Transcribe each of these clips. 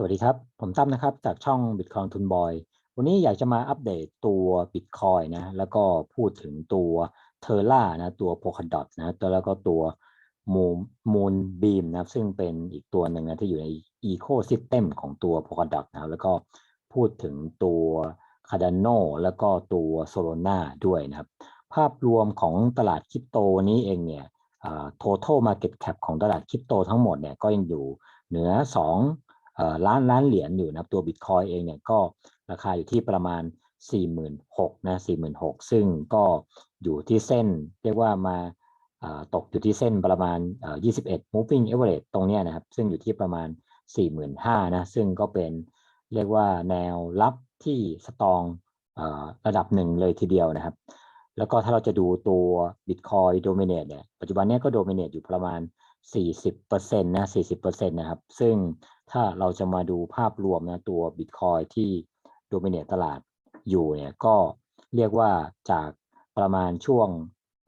สวัสดีครับ ผมตั้มนะครับ จากช่อง Bitcoin ทุนบอย วันนี้อยากจะมาอัปเดตตัว Bitcoin นะ แล้วก็พูดถึงตัว Terra นะ ตัว Polkadot นะตัวแล้วก็ตัว Moon Moon Beam นะครับ ซึ่งเป็นอีกตัวหนึ่งนะ ที่อยู่ใน Ecosystem ของตัว Polkadot นะแล้วก็พูดถึงตัว Cardano แล้วก็ตัว Solana ด้วยนะครับ ภาพรวมของตลาดคริปโตนนี้เองเนี่ย total market cap ของตลาดคริปโตทั้งหมดเนี่ยก็ยังอยู่เหนือ 2 ล้านล้านเหรียญอยู่นะตัว Bitcoin เองเนี่ยก็ราคาอยู่ที่ประมาณ 46,000นะ46,000 ซึ่งก็อยู่ที่เส้นเรียกว่ามาตกอยู่ที่เส้นประมาณ 21 moving average ตรงเนี้ยนะครับ ซึ่งอยู่ที่ประมาณ 45,000นะซึ่งก็เป็นเรียกว่าแนวรับที่สตองระดับหนึ่งเลยทีเดียวนะครับ แล้วก็ถ้าเราจะดูตัว Bitcoin Dominate เนี่ยปัจจุบันนี้ก็ Dominate อยู่ประมาณ 40%นะ 40%นะครับ ซึ่ง ถ้าเราจะมาดูภาพรวมนะตัว Bitcoin ที่ Dominate ตลาดอยู่เนี่ยก็เรียกว่าจากประมาณช่วง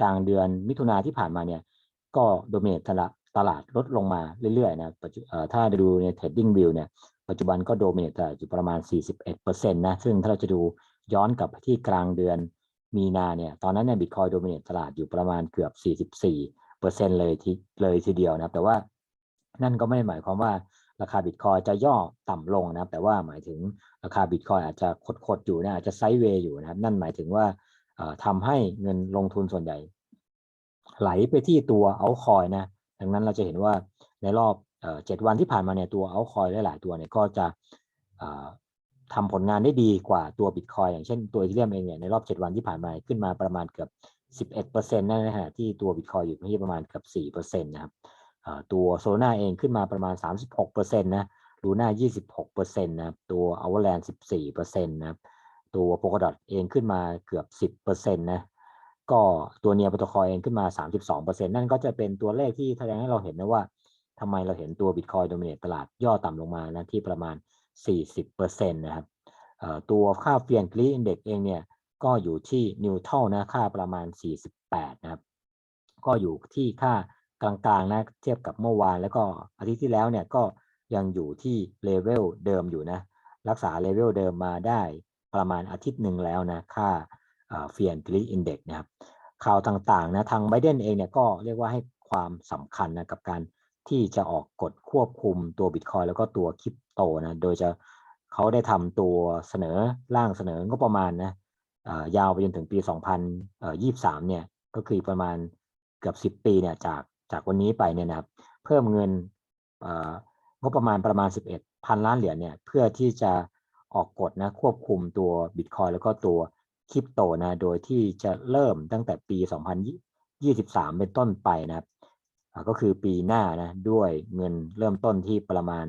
กลางเดือนมิถุนาที่ผ่านมาเนี่ยก็ Dominate ตลาดตลาดลดลงมาเรื่อยๆนะถ้าดูใน Trading View เนี่ยปัจจุบันก็ Dominate ตลาดอยู่ประมาณ 41%นะซึ่งถ้าเราจะดูย้อนกลับไปที่กลางเดือนมีนาเนี่ยตอนนั้นเนี่ยบิตคอยโดมิเนตตลาดอยู่ประมาณเกือบ 44เปอร์เซ็นเลยทีเลยทีเดียวนะครับแต่ว่านั่นก็ไม่ได้หมายความว่า ราคาบิตคอยจะย่อต่ำลงนะครับ แต่ว่าหมายถึงราคาบิตคอยอาจจะคดๆอยู่นะอาจจะไซด์เวย์อยู่นะครับ นั่นหมายถึงว่าทำให้เงินลงทุนส่วนใหญ่ ไหลไปที่ตัวเอาคอยนะ ดังนั้นเราจะเห็นว่าในรอบเจ็ดวันที่ผ่านมาเนี่ยตัวเอาคอยหลาย ๆ ตัวเนี่ยก็จะทำผลงานได้ดีกว่าตัวบิตคอยอย่างเช่นตัวอีเทียมเองเนี่ยในรอบ 7 วันที่ผ่านมาขึ้นมาประมาณเกือบ 11%นะฮะที่ตัวบิตคอยอยู่ที่ประมาณเกือบ4%นะครับ ตัวโซลาเองขึ้นมาประมาณ 36%นะลูน่า26%นะครับตัวอเวอร์แลนด์14%นะครับตัวโปกดอทเองขึ้นมาเกือบ 10%นะก็ตัวเนียโปรโตคอลเองขึ้นมา 32%นั่นก็จะเป็นตัวเลขที่แสดงให้เราเห็นนะว่าทำไมเราเห็นตัวบิตคอยโดมิเนตตลาดย่อต่ำลงมานะที่ประมาณ 40%นะครับตัวค่าเฟียนกรีอินเด็กเองเนี่ยก็อยู่ที่นิวทัลนะค่าประมาณ 48 นะครับ ก็อยู่ที่ค่า กลางๆนะเทียบกับเมื่อวานแล้วก็อาทิตย์ที่แล้วเนี่ยก็ยังอยู่ที่เลเวลเดิมอยู่นะรักษาเลเวลเดิมมาได้ประมาณอาทิตย์หนึ่งแล้วนะค่าเฟียนกรีอินเด็กนะครับข่าวต่างๆนะทางไบเดนเองเนี่ยก็เรียกว่าให้ความสำคัญนะกับการที่จะออกกฎควบคุมตัวบิตคอยแล้วก็ตัวคริปโตนะโดยจะเขาได้ทำตัวเสนอร่างเสนองบประมาณนะยาวไปจนถึงปี 2023 เนี่ยก็คือประมาณเกือบ 10 ปีเนี่ยจาก จากวันนี้ไปเนี่ยนะครับ เพิ่มเงินงบประมาณประมาณ 11 พันล้านเหรียญเนี่ยเพื่อที่จะออกกฎนะควบคุมตัวบิตคอยแล้วก็ตัวคริปโตนะโดยที่จะเริ่มตั้งแต่ปี 2023 เป็นต้นไปนะครับก็คือปีหน้านะด้วยเงินเริ่มต้นที่ประมาณ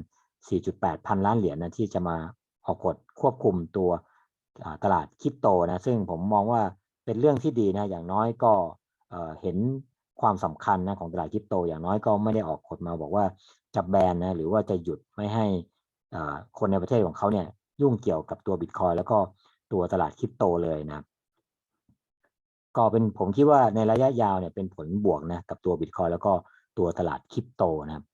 4.8 พันล้านเหรียญนะที่จะมาออกกฎควบคุมตัวตลาดคริปโตนะซึ่งผมมองว่าเป็นเรื่องที่ดีนะอย่างน้อยก็เห็น ความสำคัญนะของตลาดคริปโตอย่างน้อยก็ไม่ได้ออกกฎมาบอกว่าจะแบนนะหรือว่าจะหยุดไม่ให้คนในประเทศของเขาเนี่ยยุ่งเกี่ยวกับตัวบิตคอยแล้วก็ตัวตลาดคริปโตเลยนะก็เป็นผมคิดว่าในระยะยาวเนี่ยเป็นผลบวกนะกับตัวบิตคอยแล้วก็ตัวตลาดคริปโตนะครับ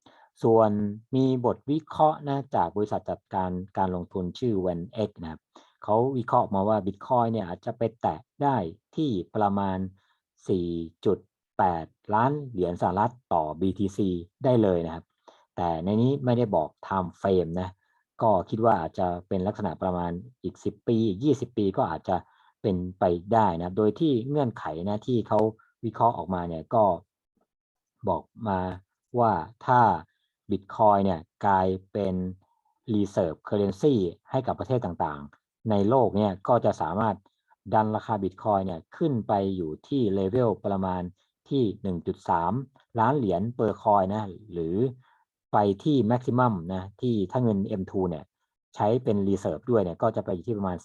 ส่วนมีบทวิเคราะห์นะจากบริษัทจัดการการลงทุนชื่อ w e n x นะครับเขาวิเคราะห์มาว่าบิตคอยเนี่ยอาจจะไปแตะได้ที่ประมาณ 8 ล้านเหรียญสหรัฐต่อ BTC ได้เลยนะครับ แต่ในนี้ไม่ได้บอก time frame นะ ก็คิดว่าอาจจะเป็นลักษณะประมาณอีก 10 ปี 20 ปีก็อาจจะเป็นไปได้นะ โดยที่เงื่อนไขนะที่เขาวิเคราะห์ออกมาเนี่ยก็บอกมาว่าถ้า Bitcoin เนี่ยกลายเป็น Reserve Currency ให้กับประเทศต่างๆ ในโลกเนี่ยก็จะสามารถดันราคา Bitcoin เนี่ยขึ้นไปอยู่ที่เลเวลประมาณ ที่ 1.3 ล้านเหรียญเปอร์คอยนะหรือไปที่ maximum นะที่ถ้าเงิน M2 เนี่ยใช้เป็น Reserve ด้วยเนี่ยก็จะไปอยู่ที่ประมาณ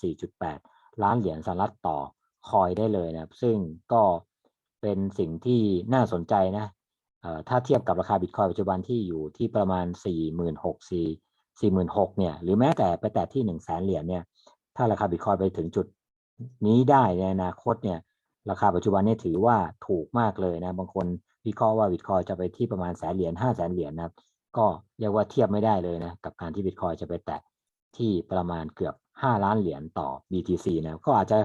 4.8 ล้านเหรียญสหรัฐต่อคอยได้เลยนะซึ่งก็เป็นสิ่งที่น่าสนใจนะถ้าเทียบกับราคาบิตคอยปัจจุบันที่อยู่ที่ประมาณ 4 6 0 0 0 4 6 0 0เนี่ยหรือแม้แต่ไปแตะที่ 1 0 0 0 0แสนเหรียญเนี่ยถ้าราคาบิตคอยไปถึงจุดนี้ได้ในอนาคตเนี่ย ราคาปัจจุบันนี่ถือว่าถูกมากเลยนะ บางคนวิเคราะห์ว่าบิตคอยจะไปที่ประมาณแสนเหรียญ5แสนเหรียญนะครับ ก็เรียกว่าเทียบไม่ได้เลยนะ กับการที่บิตคอยจะไปแตะที่ประมาณเกือบ 5 ล้านเหรียญต่อ BTC นะ ก็อาจจะ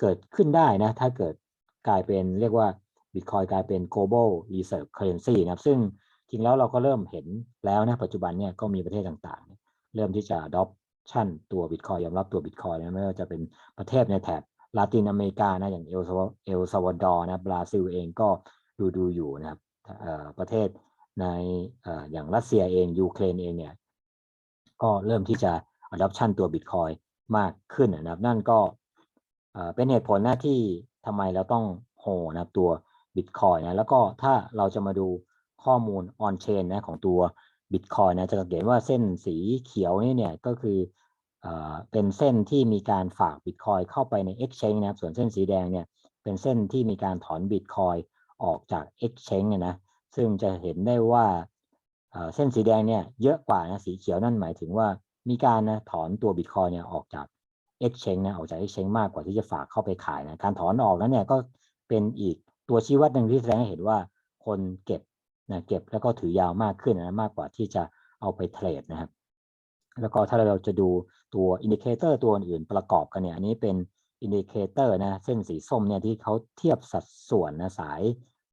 เกิดขึ้นได้นะ ถ้าเกิดกลายเป็นเรียกว่าบิตคอยกลายเป็น global reserve currency นะครับ ซึ่งจริงแล้วเราก็เริ่มเห็นแล้วนะ ปัจจุบันเนี่ยก็มีประเทศต่างๆ เริ่มที่จะ adoption ตัวบิตคอยยอมรับตัวบิตคอยนะไม่ว่าจะเป็นประเทศในแถบ ลาตินอเมริกานะอย่างเอลซาวเอลซาวาดอร์นะบราซิลเองก็ดูดูอยู่นะครับประเทศในออย่างรัสเซียเองยูเครนเองเนี่ยก็เริ่มที่จะ adoption ตัวบิตคอยมากขึ้นนะครับ นั่นก็เป็นเหตุผลหนะที่ทำไมเราต้องโฮนะครับตัวบิตคอยนะแล้วก็ถ้าเราจะมาดูข้อมูล on chain นะของตัวบิตคอยนะจะสังเกตว่าเส้นสีเขียวนี่เนี่ยก็คือ เป็นเส้นที่มีการฝากบิตคอยเข้าไปใน exchange นะครับ ส่วนเส้นสีแดงเนี่ยเป็นเส้นที่มีการถอนบิตคอยออกจาก exchange นะ ซึ่งจะเห็นได้ว่าเอ่อเส้นสีแดงเนี่ยเยอะกว่านะสีเขียวนั่นหมายถึงว่ามีการนะถอนตัวบิตคอยเนี่ยออกจาก exchange นะออกจาก exchange มากกว่าที่จะฝากเข้าไปขายนะการถอนออกนั้นเนี่ยก็เป็นอีกตัวชี้วัดหนึ่งที่แสดงให้เห็นว่าคนเก็บนะเก็บแล้วก็ถือยาวมากขึ้นนะมากกว่าที่จะเอาไปเทรดนะครับ แล้วก็ถ้าเราจะดูตัวอินดิเคเตอร์ตัวอื่นประกอบกันเนี่ยอันนี้เป็นอินดิเคเตอร์นะเส้นสีส้มเนี่ยที่เขาเทียบสัดส่วนนะสาย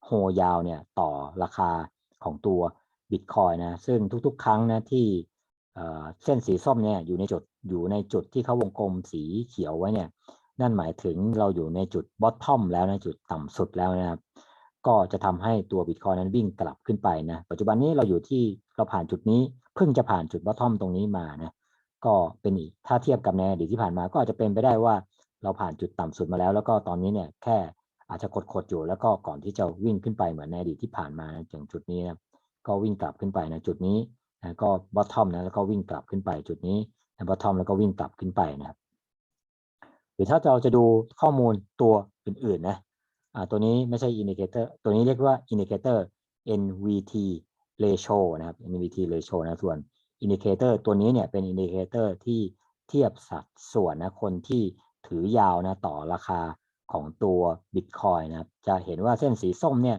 โฮยาวเนี่ยต่อราคาของตัวบิตคอยนะซึ่งทุกๆ ครั้งนะที่เอ่อเส้นสีส้มเนี่ยอยู่ในจุดอยู่ในจุดที่เขาวงกลมสีเขียวไว้เนี่ยนั่นหมายถึงเราอยู่ในจุดบอททอมแล้วนะจุดต่ำสุดแล้วนะครับ ก็จะทำให้ตัวบิตคอยนั้นวิ่งกลับขึ้นไปนะ ปัจจุบันนี้เราอยู่ที่เราผ่านจุดนี้ เพิ่งจะผ่านจุดบอททอมตรงนี้มานะ ก็เป็นอีก ถ้าเทียบกับในอดีตที่ผ่านมาก็อาจจะเป็นไปได้ว่าเราผ่านจุดต่ำสุดมาแล้ว แล้วก็ตอนนี้เนี่ยแค่อาจจะกดๆอยู่ แล้วก็ก่อนที่จะวิ่งขึ้นไปเหมือนในอดีตที่ผ่านมาอย่างจุดนี้นะก็วิ่งกลับขึ้นไปนะจุดนี้นะก็บอททอมนะแล้วก็วิ่งกลับขึ้นไปจุดนี้บอททอมแล้วก็วิ่งกลับขึ้นไปนะครับหรือถ้าเราจะดูข้อมูลตัวอื่นๆนะ ตัวนี้ไม่ใช่อินดิเคเตอร์ตัวนี้เรียกว่าอินดิเคเตอร์ NVT ratio นะครับ NVT ratio นะส่วนอินดิเคเตอร์ตัวนี้เนี่ยเป็นอินดิเคเตอร์ที่เทียบสัดส่วนนะคนที่ถือยาวนะต่อราคาของตัว Bitcoin นะครับ จะเห็นว่าเส้นสีส้มเนี่ย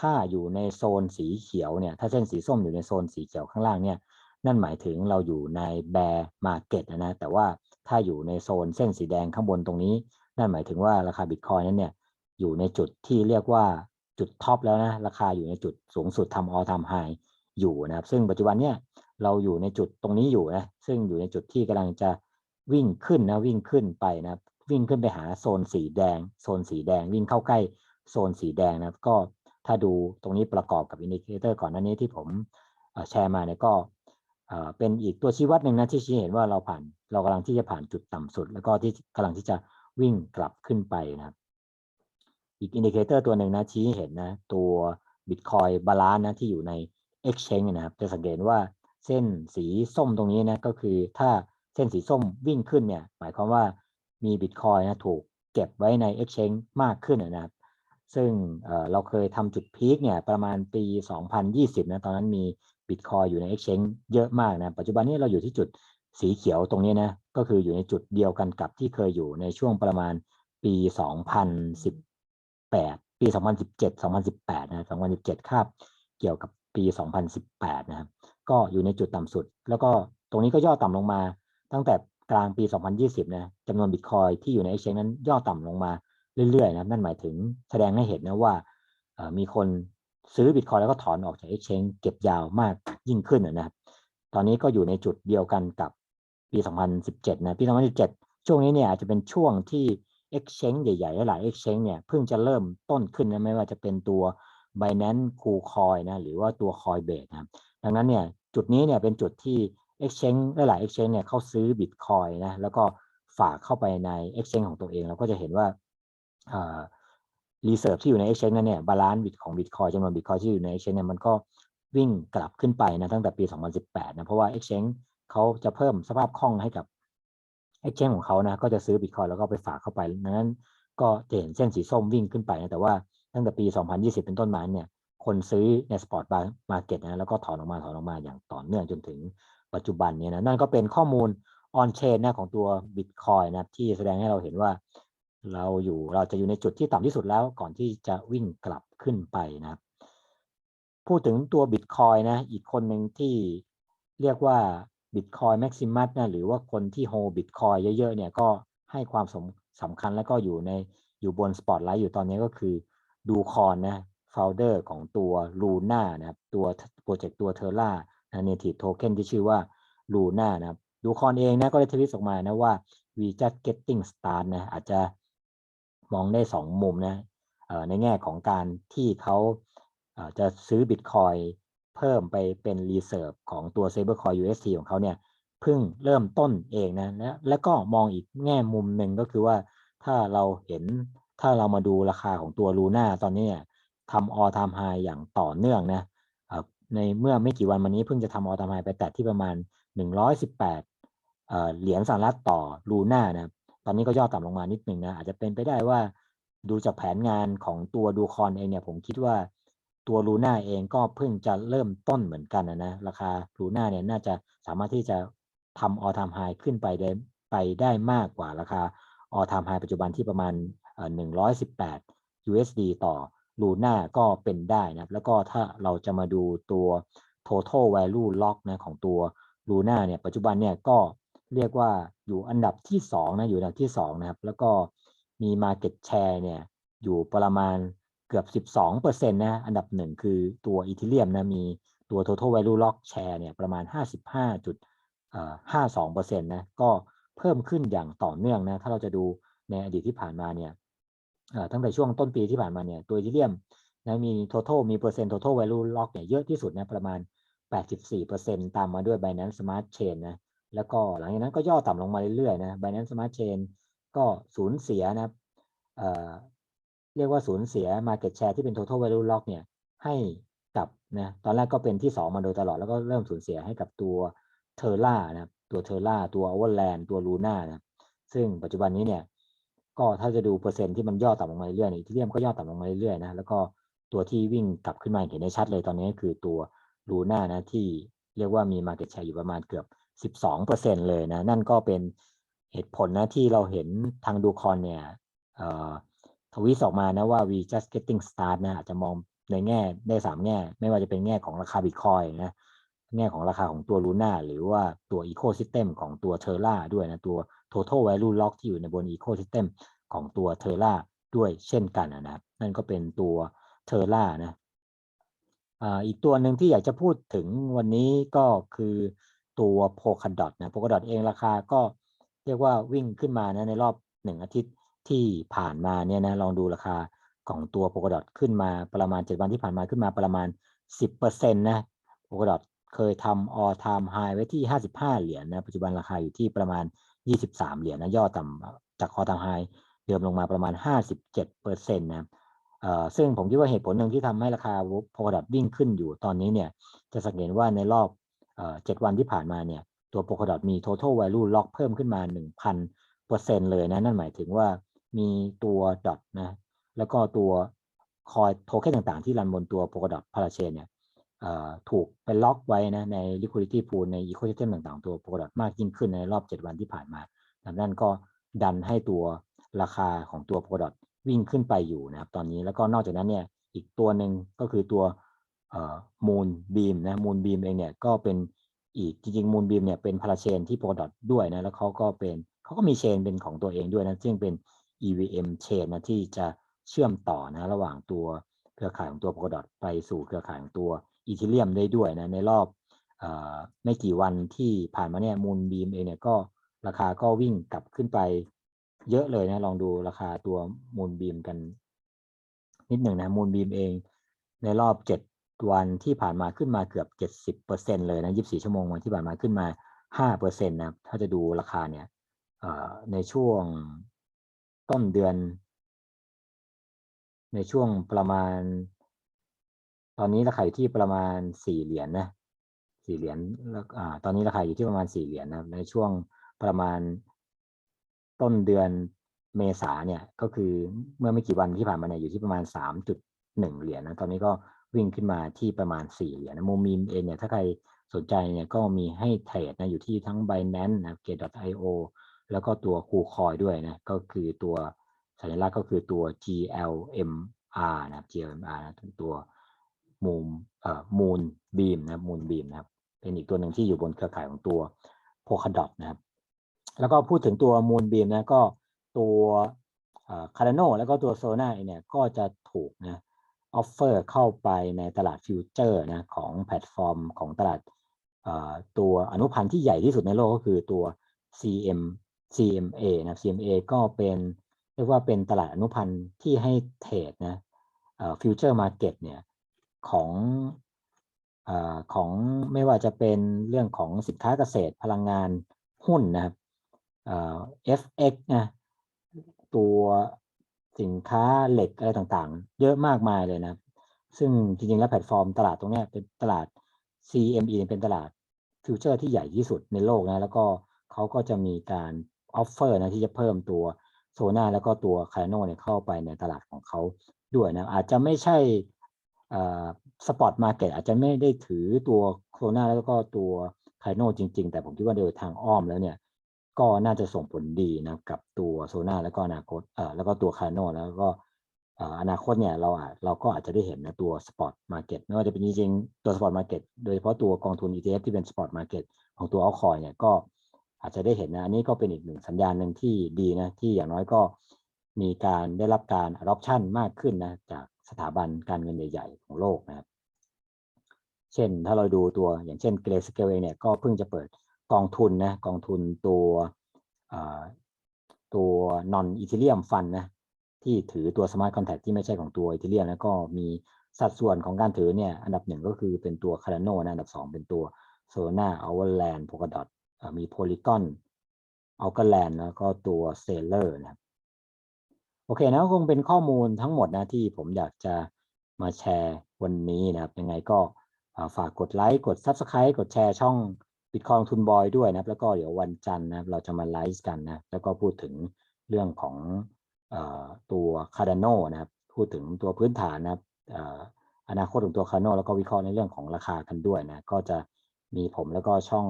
ถ้าอยู่ในโซนสีเขียวเนี่ยถ้าเส้นสีส้มอยู่ในโซนสีเขียวข้างล่างเนี่ยนั่นหมายถึงเราอยู่ใน bear market นะนะแต่ว่าถ้าอยู่ในโซนเส้นสีแดงข้างบนตรงนี้ นั่นหมายถึงว่าราคา Bitcoin นั้นเนี่ย อยู่ในจุดที่เรียกว่าจุดท็อปแล้วนะ ราคาอยู่ในจุดสูงสุดทำออทำไฮอยู่นะครับ ซึ่งปัจจุบันเนี่ยเราอยู่ในจุดตรงนี้อยู่นะ ซึ่งอยู่ในจุดที่กำลังจะวิ่งขึ้นนะวิ่งขึ้นไปนะวิ่งขึ้นไปหาโซนสีแดง โซนสีแดงวิ่งเข้าใกล้โซนสีแดงนะก็ถ้าดูตรงนี้ประกอบกับอินดิเคเตอร์ก่อนหน้านี้ที่ผมแชร์มาเนี่ยก็เป็นอีกตัวชี้วัดหนึ่งนะที่ชี้เห็นว่าเราผ่านเรากำลังที่จะผ่านจุดต่ำสุด แล้วก็ที่กำลังที่จะวิ่งกลับขึ้นไปนะครับ อีกอินดิเคเตอร์ตัวหนึ่งนะชี้เห็นนะ ตัว Bitcoin บาลานนะที่อยู่ใน Exchange นะครับจะสังเกตว่าเส้นสีส้มตรงนี้นะก็คือถ้าเส้นสีส้มวิ่งขึ้นเนี่ย หมายความว่ามี Bitcoin นะถูกเก็บไว้ใน Exchange มากขึ้นนะครับ ซึ่งเเราเคยทำจุดพีคเนี่ยประมาณปี 2020นะตอนนั้นมี Bitcoin อยู่ใน Exchange เยอะมากนะปัจจุบันนี้เราอยู่ที่จุดสีเขียวตรงนี้นะก็คืออยู่ในจุดเดียวกันกับที่เคยอยู่ในช่วงประมาณปี 2010 8 ปี 2017 2018 นะ2017คาบเกี่ยวกับปี 2018 นะครับ ก็อยู่ในจุดต่ำสุด แล้วก็ตรงนี้ก็ย่อต่ำลงมา ตั้งแต่กลางปี 2020 นะจำนวนบิตคอยที่อยู่ใน exchange นั้นย่อต่ำลงมาเรื่อยๆนะนั่นหมายถึงแสดงให้เห็นนะว่ามีคนซื้อบิตคอยแล้วก็ถอนออกจาก exchange เก็บยาวมากยิ่งขึ้นนะครับ ตอนนี้ก็อยู่ในจุดเดียวกันกับปี 2017 นะ ปี 2017 ช่วงนี้เนี่ยอาจจะเป็นช่วงที่ exchange ใหญ่ๆหลาย exchange เนี่ยเพิ่งจะเริ่มต้นขึ้นนะไม่ว่าจะเป็นตัว Binance KuCoin นะหรือว่าตัว Coinbase นะดังนั้นเนี่ยจุดนี้เนี่ยเป็นจุดที่ exchange หลาย exchange เนี่ยเขาซื้อ Bitcoin นะแล้วก็ฝากเข้าไปใน exchange ของตัวเอง เราก็จะเห็นว่ารีเซิร์ฟที่อยู่ใน exchange นั้นเนี่ยบาลานซ์บิตของ Bitcoin จำนวน Bitcoin ที่อยู่ใน exchange เนี่ยมันก็วิ่งกลับขึ้นไปนะตั้งแต่ปี 2018 นะเพราะว่า exchange เขาจะเพิ่มสภาพคล่องให้กับ exchange ของเขานะก็จะซื้อบิตคอยแล้วก็ไปฝากเข้าไปดังนั้น ก็จะเห็นเส้นสีส้มวิ่งขึ้นไปนะแต่ว่าตั้งแต่ปี 2020 เป็นต้นมาเนี่ย คนซื้อในสปอร์ตมาร์เก็ตนะแล้วก็ถอนออกมาถอนออกมาอย่างต่อเนื่องจนถึงปัจจุบันเนี้นะนั่นก็เป็นข้อมูลออนเชนนะของตัว Bitcoin นะที่แสดงให้เราเห็นว่า เราอยู่เราจะอยู่ในจุดที่ต่ำที่สุดแล้วก่อนที่จะวิ่งกลับขึ้นไปนะครับพูดถึงตัวบิตคอยนะ อีกคนหนึ่งที่เรียกว่า บิตคอยแม็กซิมัสนะหรือว่าคนที่โฮบิตคอยเยอะๆเนี่ยก็ให้ความสำสำคัญแล้วก็อยู่ในอยู่บนสปอตไลท์อยู่ตอนนี้ก็คือดูคอนนะโฟลเดอร์ของตัว Luna นะครับตัวโปรเจกต์ตัว Terra นะ native token ที่ชื่อว่า Luna นะครับดูคอนเองนะก็ได้ทวิตออกมานะว่า we just getting start นะอาจจะมองได้สองมุมนะในแง่ของการที่เขาจะซื้อบิตคอย เพิ่มไปเป็นรีเซิร์ฟของตัว Sabercoin UST ของเขาเนี่ยเพิ่งเริ่มต้นเองนะและแล้วก็มองอีกแง่มุมหนึ่งก็คือว่าถ้าเราเห็นถ้าเรามาดูราคาของตัวลูน่าตอนนี้ทำออทามไฮอย่างต่อเนื่องนะในเมื่อไม่กี่วันมานี้เพิ่งจะทำออทามไฮไปแตะที่ประมาณ 118เหรียญสหรัฐต่อลูน่านะตอนนี้ก็ย่อต่ำลงมานิดหนึ่งนะอาจจะเป็นไปได้ว่าดูจากแผนงานของตัวดูคอนเองเนี่ยผมคิดว่า ตัวลูน่าเองก็เพิ่งจะเริ่มต้นเหมือนกันนะนะราคาลูน่าเนี่ยน่าจะสามารถที่จะทำออทามไฮขึ้นไปได้ไปได้มากกว่าราคาออทามไฮปัจจุบันที่ประมาณ 118 USD ต่อลูน่าก็เป็นได้นะแล้วก็ถ้าเราจะมาดูตัว total value lock นะของตัวลูน่าเนี่ยปัจจุบันเนี่ยก็เรียกว่าอยู่อันดับที่2นะอยู่อันดับที่2นะครับแล้วก็มี market share เนี่ยอยู่ประมาณ กือบ 12%นะ อันดับหนึ่งคือตัวอีเทเรียมนะมีตัว total value lock share เนี่ยประมาณ 55.52%นะก็เพิ่มขึ้นอย่างต่อเนื่องนะถ้าเราจะดูในอดีตที่ผ่านมาเนี่ยตั้งแต่ช่วงต้นปีที่ผ่านมาเนี่ยตัวอีเทเรียมนะมี total มีเปอร์เซ็นต์ total value lock เนี่ยเยอะที่สุดนะประมาณ 84%ตามมาด้วย Binance Smart Chain นะแล้วก็หลังจากนั้นก็ย่อต่ำลงมาเรื่อยๆนะ Binance Smart Chain ก็สูญเสียนะ เรียกว่าสูญเสีย Market Share ที่เป็น Total Value Lock เนี่ยให้กับนะตอนแรกก็เป็นที่ 2 มาโดยตลอดแล้วก็เริ่มสูญเสียให้กับตัวเทอร่านะตัวเทอร่าตัว Overland ตัว Luna นะซึ่งปัจจุบันนี้เนี่ยก็ถ้าจะดูเปอร์เซ็นต์ที่มันย่อต่ำลงมาเรื่อยๆอีทีเรียมก็ย่อต่ำลงมาเรื่อยๆนะแล้วก็ตัวที่วิ่งกลับขึ้นมาเห็นได้ชัดเลยตอนนี้คือตัว Luna นะที่เรียกว่ามี Market Share อยู่ประมาณเกือบ 12%เลยนะนั่นก็เป็นเหตุผลนะที่เราเห็นทางดูคอนเนี่ย ทวิตออกมานะว่า we just getting start นะอาจจะมองในแง่ได้สามแง่ ไม่ว่าจะเป็นแง่ของราคาบิตคอยนะแง่ของราคาของตัวลูน่าหรือว่าตัว Ecosystem ของตัวเทอร่าด้วยนะตัว total value lock ที่อยู่ในบน Ecosystem ของตัวเทอร่าด้วยเช่นกันนะครับนั่นก็เป็นตัวเทอร่านะอีกตัวหนึ่งที่อยากจะพูดถึงวันนี้ก็คือตัว Polkadot นะ Polkadot เองราคาก็เรียกว่าวิ่งขึ้นมานะในรอบหนึ่งอาทิตย์ ที่ผ่านมาเนี่ยนะลองดูราคาของตัว Polkadot ขึ้นมาประมาณ 7 วันที่ผ่านมาขึ้นมาประมาณ 10%นะ Polkadot เคยทำ all time high ไว้ที่ 55 เหรียญนะปัจจุบันราคาอยู่ที่ประมาณ 23 เหรียญนะย่อต่ำจาก all time high เดิมลงมาประมาณ 57%นะเอ่อซึ่งผมคิดว่าเหตุผลหนึ่งที่ทำให้ราคา Polkadot วิ่งขึ้นอยู่ตอนนี้เนี่ยจะสังเกตว่าในรอบเจ็ดวันที่ผ่านมาเนี่ยตัว Polkadot มี total value lock เพิ่มขึ้นมา 1,000เปอร์เซ็นเลยนะนั่นหมายถึงว่า มีตัวดอทนะแล้วก็ตัวคอยโทเค็นต่างๆ ที่รันบนตัว Polkadot Parachain เนี่ยถูกไปล็อกไว้นะใน liquidity pool ใน ecosystem ต่างๆ ตัว Polkadot มากยิ่งขึ้นในรอบ 7 วันที่ผ่านมานั่นก็ดันให้ตัวราคาของตัว Polkadot วิ่งขึ้นไปอยู่นะครับตอนนี้แล้วก็นอกจากนั้นเนี่ยอีกตัวหนึ่งก็คือตัวมูลบีมนะมูลบีมเองเนี่ยก็เป็นอีกจริงๆมูลบีมเนี่ยเป็นพาราเชนที่โปรดอทด้วยนะแล้วเขาก็เป็นเขาก็มีเชนเป็นของตัวเองด้วยนะซึ่งเป็น EVM เชนนะที่จะเชื่อมต่อนะระหว่างตัวเครือข่ายของตัวโปรดอทไปสู่เครือข่ายของตัวอีเทเรียมได้ด้วยนะในรอบอไม่กี่วันที่ผ่านมาเนี่ยมูลบีมเองเนี่ยก็ราคาก็วิ่งกลับขึ้นไปเยอะเลยนะ ลองดูราคาตัวมูลบีมกัน นิดหนึ่งนะมูลบีมเอง ในรอบวันที่ผ่านมาขึ้นมาเกือบ70%เลยนะ24ชั่วโมงวันที่ผ่านมาขึ้นมา5%นะถ้าจะดูราคาเนี่ยในช่วง ต้นเดือน ในช่วงประมาณ ตอนนี้ราคาอยู่ที่ประมาณ4เหรียญนนะ4เหรียญแล้วตอนนี้ราคาอยู่ที่ประมาณ4เหรียญนะในช่วงประมาณต้นเดือนเมษาเนี่ย ก็คือเมื่อไม่กี่วันที่ผ่านมาเนี่ยอยู่ที่ประมาณ3.1เหรียญนะตอนนี้ก็วิ่งขึ้นมาที่ประมาณ4เหรียญนะโมมีมเองเนี่ยถ้าใครสนใจเนี่ยก็มีให้เทรดนะอยู่ที่ทั้ง Binance นะ Gate.io แล้วก็ตัวคูคอยด้วยนะก็คือตัวสัญลักษณ์ก็คือตัว GLMR นะ GLMR นะตัวมูมเอ่อมูนบีมนะมูนบีมนะครับเป็นอีกตัวหนึ่งที่อยู่บนเครือข่ายของตัว Polkadot นะครับ แล้วก็พูดถึงตัว Moonbeam นะก็ตัวคาร์โนแล้วก็ตัวโซนาเนี่ยก็จะถูกนะออฟเฟอร์เข้าไปในตลาดฟิวเจอร์นะของแพลตฟอร์มของตลาดเอ่อตัวอนุพันธ์ที่ใหญ่ที่สุดในโลกก็คือตัว CM CMA นะ CMA ก็เป็นเรียกว่าเป็นตลาดอนุพันธ์ที่ให้เทรดนะฟิวเจอร์มาร์เก็ตเนี่ยของอของไม่ว่าจะเป็นเรื่องของสินค้าเกษตรพลังงานหุ้นนะครับ FX นะตัวสินค้าเหล็กอะไรต่างๆ เยอะมากมายเลยนะ ซึ่งจริงๆ แล้วแพลตฟอร์มตลาดตรงนี้เป็นตลาด CME เป็นตลาดฟิวเจอร์ที่ใหญ่ที่สุดในโลกนะ แล้วก็เขาก็จะมีการ ออฟเฟอร์นะที่จะเพิ่มตัวโซนาแล้วก็ตัวคาร์โนเนี่ยเข้าไปในตลาดของเขาด้วยนะอาจจะไม่ใช่สปอตมาเก็ตอาจจะไม่ได้ถือตัวโซนาแล้วก็ตัวคาร์โนจริง ๆ แต่ผมคิดว่าโดยทางอ้อมแล้วเนี่ยก็น่าจะส่งผลดีนะกับตัวโซนาแล้วก็อนาคตเอ่อแล้วก็ตัวคาร์โนแล้วก็เอ่ออนาคตเนี่ยเราอาจเราก็อาจจะได้เห็นนะตัวสปอตมาเก็ตไม่ว่าจะเป็นจริงๆตัวสปอตมาเก็ตโดยเฉพาะตัวกองทุน ETF ที่เป็นสปอตมาเก็ตของตัวอัลคอยเนี่ยก็ อาจจะได้เห็นนะอันนี้ก็เป็นอีกหนึ่งสัญญาณหนึ่งที่ดีนะที่อย่างน้อยก็มีการได้รับการ adoption มากขึ้นนะจากสถาบันการเงินใหญ่ๆของโลกนะครับ เช่นถ้าเราดูตัวอย่างเช่นเกรสเกลเองเนี่ยก็เพิ่งจะเปิดกองทุนนะกองทุนตัวตัว non ethereum fund นะที่ถือตัว smart contract ที่ไม่ใช่ของตัว ethereum แล้วก็มีสัดส่วนของการถือเนี่ยอันดับหนึ่งก็คือเป็นตัว Cardano นะอันดับสองเป็นตัว Solana Avalanche Polkadot มี Polygon Algorand แล้วก็ตัว Stellar นะครับโอเคนะคงเป็นข้อมูลทั้งหมดนะที่ผมอยากจะมาแชร์วันนี้นะครับ ยังไงก็ฝากกดไลค์กด Subscribe กดแชร์ช่องบิตคอยทุนบอยด้วยนะครับ แล้วก็เดี๋ยววันจันทร์นะครับเราจะมาไลฟ์กันนะแล้วก็พูดถึงเรื่องของอตัว Cardano นะครับ พูดถึงตัวพื้นฐานนะครับอนาคตของตัว Cardano แล้วก็วิเคราะห์ในเรื่องของราคากันด้วยนะ ก็จะมีผมแล้วก็ช่อง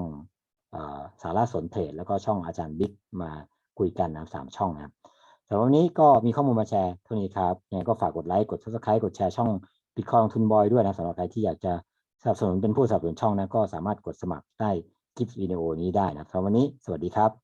สาระสนเทศแล้วก็ช่องอาจารย์บิ๊กมาคุยกันนะสามช่องนะครับสำหรับวันนี้ก็มีข้อมูลมาแชร์เท่านี้ครับยังไงก็ฝากกดไลค์กด subscribe กดแชร์ช่องบิตคอยทุนบอยด้วยนะสำหรับใครที่อยากจะสนับสนุนเป็นผู้สนับสนุนช่องนะก็สามารถกดสมัครได้คลิปวิดีโอนี้ได้นะสำหรับวันนี้สวัสดีครับ